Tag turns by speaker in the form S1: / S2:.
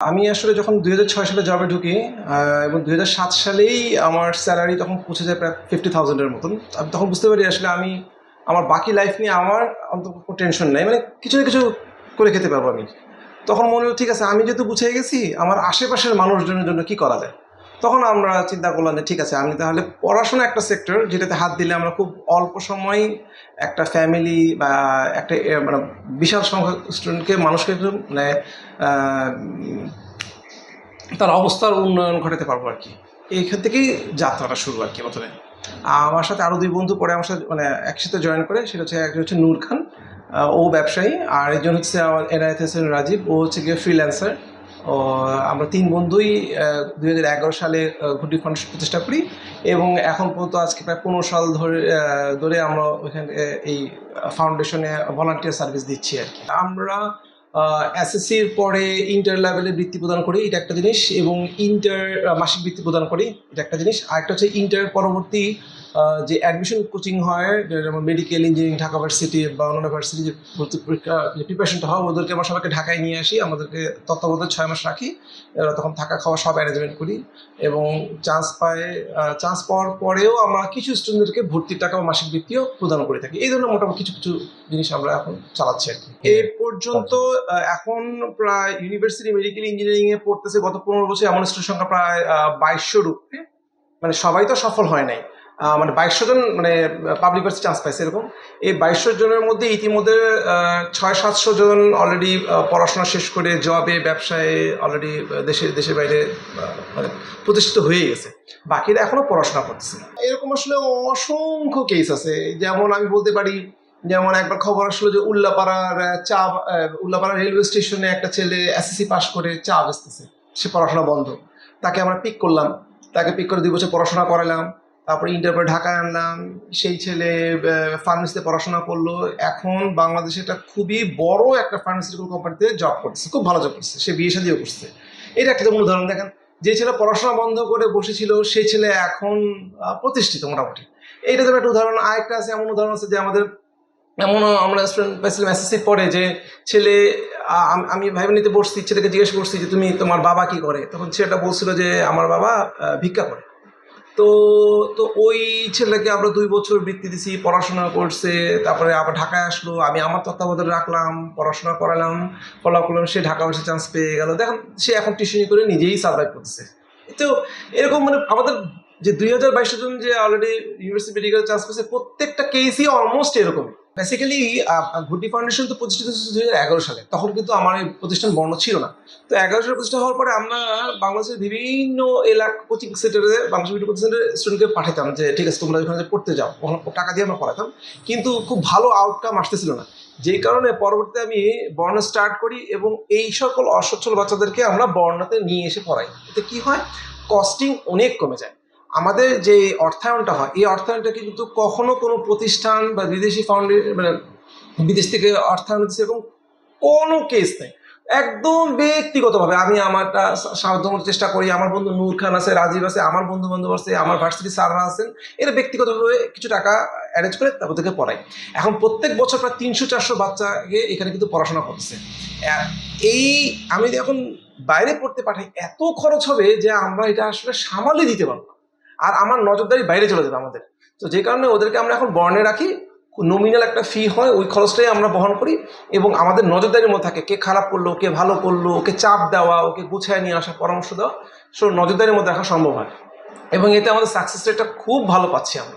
S1: আমি আসলে যখন দুই হাজার ছয় সালে জবে ঢুকি এবং দুই হাজার সাত সালেই আমার স্যালারি তখন পৌঁছে যায় প্রায় ফিফটি থাউজেন্ডের মতন। আমি তখন বুঝতে পারি আসলে আমি আমার বাকি লাইফ নিয়ে আমার অন্তত টেনশন নেই। মানে কিছু না কিছু করে খেতে পারব আমি। তখন মনে হলো, ঠিক আছে, আমি যেহেতু বুঝে গেছি, আমার আশেপাশের মানুষজনের জন্য কি করা যায়? তখন আমরা চিন্তা করলাম যে ঠিক আছে, আমি তাহলে পড়াশোনা একটা সেক্টর যেটাতে হাত দিলে আমরা খুব অল্প সময় একটা ফ্যামিলি বা একটা মানে বিশাল সংখ্যক স্টুডেন্টকে মানুষকে মানে তার অবস্থার উন্নয়ন ঘটাতে পারব আর কি। এইখান থেকেই যাত্রাটা শুরু আর কি প্রথমে। আমার সাথে আরও দুই বন্ধু পরে আমার সাথে মানে একসাথে জয়েন করে, সেটা হচ্ছে একজন হচ্ছে নূর খান ও ব্যবসায়ী, আর একজন হচ্ছে আমার হোসেন রাজীব, ও হচ্ছে গিয়ে ফ্রিল্যান্সার আমরা তিন বন্ধুই দুই হাজার এগারো সালে ঘুটি ফাউন্ডেশন প্রতিষ্ঠা করি এবং এখন পর্যন্ত আজকে প্রায় পনেরো সাল ধরে ধরে আমরা ওইখানে এই ফাউন্ডেশনে ভলান্টিয়ার সার্ভিস দিচ্ছি আর কি। আমরা এসএসসির পরে ইন্টার লেভেলে বৃত্তি প্রদান করি, এটা একটা জিনিস, এবং ইন্টার মাসিক বৃত্তি প্রদান করি, এটা একটা জিনিস। আরেকটা হচ্ছে ইন্টার পরবর্তী যে অ্যাডমিশন কোচিং হয় যেমন মেডিকেল ইঞ্জিনিয়ারিং ঢাকা ভার্সিটি বা অন্যান্য ভার্সিটি যে ভর্তি পরীক্ষা যে প্রিপারেশনটা হয় ওদেরকে আমরা সবাইকে ঢাকায় নিয়ে আসি আমাদেরকে তত্ত্বাবধানে ছয় মাস রাখি। তখন থাকা খাওয়া সব অ্যারেঞ্জমেন্ট করি এবং চান্স পায় চান্স পাওয়ার পরেও আমরা কিছু স্টুডেন্টদেরকে ভর্তির টাকা বা মাসিক বৃত্তিও প্রদান করে থাকি। এই ধরনের মোটামুটি কিছু কিছু জিনিস আমরা এখন চালাচ্ছি আর কি। এ পর্যন্ত এখন প্রায় ইউনিভার্সিটি মেডিকেল ইঞ্জিনিয়ারিং এ পড়তেছে গত পনেরো বছর এমন স্টুডেন্ট সংখ্যা প্রায় বাইশশোর উপরে। মানে সবাই তো সফল হয় নাই। মানে বাইশশো জন মানে পাবলিক ভার্সিটি চান্স পাইছে এরকম এই বাইশশো জনের মধ্যে ইতিমধ্যে ছয় সাতশো জন অলরেডি পড়াশোনা শেষ করে জবে ব্যবসায় অলরেডি দেশে, দেশের বাইরে মানে প্রতিষ্ঠিত হয়ে গেছে। বাকিরা এখনও পড়াশোনা করতেছে এরকম আসলে অসংখ্য কেস আছে। যেমন আমি বলতে পারি, যেমন একবার খবর আসলো যে উল্লাপাড়ার চা উল্লাপাড়া রেলওয়ে স্টেশনে একটা ছেলে এসএসসি পাস করে চা বেচতেছে। সে পড়াশোনা বন্ধ। তাকে আমরা পিক করলাম। তাকে পিক করে দুই বছর পড়াশোনা করালাম। তারপরে ইন্টার পরে ঢাকায় আনলাম। সেই ছেলে ফার্মেসিতে পড়াশোনা করল। এখন বাংলাদেশে একটা খুবই বড় একটা ফার্মাসিউটিক্যাল কোম্পানিতে জব করতেছে। খুব ভালো জব করছে সে বিয়ে শাদিও করছে। এটা একটা যেমন উদাহরণ দেখেন, যে ছেলে পড়াশোনা বন্ধ করে বসেছিল সেই ছেলে এখন প্রতিষ্ঠিত মোটামুটি। এইটা যেমন একটা উদাহরণ, আরেকটা আছে, এমন উদাহরণ আছে যে আমাদের, এমনও আমরা স্টুডেন্ট পাইছিলাম এসএসসি যে ছেলে আমি ভাই নিতে বসছি, ছেলেকে জিজ্ঞেস করছি যে তুমি তোমার বাবা কি করে? তখন ছেলেটা বলছিল যে, আমার বাবা ভিক্ষা করে। তো তো ওই ছেলেকে আমরা দুই বছর বৃত্তি দিছি, পড়াশোনা করছে, তারপরে আবার ঢাকায় আসলো, আমি আমার তত্ত্বাবধানে রাখলাম, পড়াশোনা করালাম ফলো করলাম সে ঢাকা বসে চান্স পেয়ে গেল। দেখেন, সে এখন টিউশনি করে নিজেই সার্ভাইভ করছে তো এরকম মানে আমাদের যে দুই হাজার বাইশ জন যে অলরেডি ইউনিভার্সিটি মেডিকেল চান্স পেয়েছে, প্রত্যেকটা কেসই অলমোস্ট এরকম বেসিক্যালি ঘুটি ফাউন্ডেশন তো প্রতিষ্ঠিত হচ্ছে দুই এগারো সালে। তখন কিন্তু আমার এই প্রতিষ্ঠান বর্ণ ছিল না। তো এগারো সালে প্রতিষ্ঠা হওয়ার পরে আমরা বাংলাদেশের বিভিন্ন এলাকা কোচিং সেন্টারে বাংলাদেশের বিভিন্ন কোচিং সেন্টারে স্টুডেন্টকে পাঠাতাম যে, ঠিক আছে, তোমরা ওখানে পড়তে যাও। টাকা দিয়ে আমরা পড়াতাম। কিন্তু খুব ভালো আউটকাম আসতেছিল না। যেই কারণে পরবর্তীতে আমি বর্ণ স্টার্ট করি এবং এই সকল অসচ্ছল বাচ্চাদেরকে আমরা বর্ণাতে নিয়ে এসে পড়াই। এতে কি হয়? কস্টিং অনেক কমে যায়। আমাদের যে অর্থায়নটা হয়, এই অর্থায়নটা কিন্তু কখনো কোনো প্রতিষ্ঠান বা বিদেশি ফাউন্ডে মানে বিদেশ থেকে অর্থায়ন দিচ্ছে এরকম কোনো কেস নেই। একদম ব্যক্তিগতভাবে আমি আমারটা সাধ্যমতো চেষ্টা করি। আমার বন্ধু নূর খান আছে, রাজীব আছে, আমার বন্ধু বান্ধব আছে, আমার ভার্সিটি স্যাররা আছেন, এরা ব্যক্তিগতভাবে কিছু টাকা অ্যারেঞ্জ করে তারপর থেকে পড়াই এখন প্রত্যেক বছর প্রায় তিনশো, চারশো বাচ্চাকে এখানে কিন্তু পড়াশোনা করতেছে। এ- এই আমি এখন বাইরে পড়তে পাঠাই, এত খরচ হবে যে আমরা এটা আসলে সামালে দিতে পারব। আর আমার নজরদারি বাইরে চলে যাবে আমাদের। তো যে কারণে ওদেরকে আমরা এখন বর্ণে রাখি নমিনাল একটা ফি হয়, ওই খরচটাই আমরা বহন করি এবং আমাদের নজরদারির মধ্যে থাকে কে খারাপ করল, কে ভালো করল, ওকে চাপ দেওয়া, ওকে গুছায় নিয়ে আসা পরামর্শ দেওয়া। সব নজরদারির মধ্যে রাখা সম্ভব হয়। এবং এতে আমাদের সাকসেস রেটটা খুব ভালো পাচ্ছি আমরা।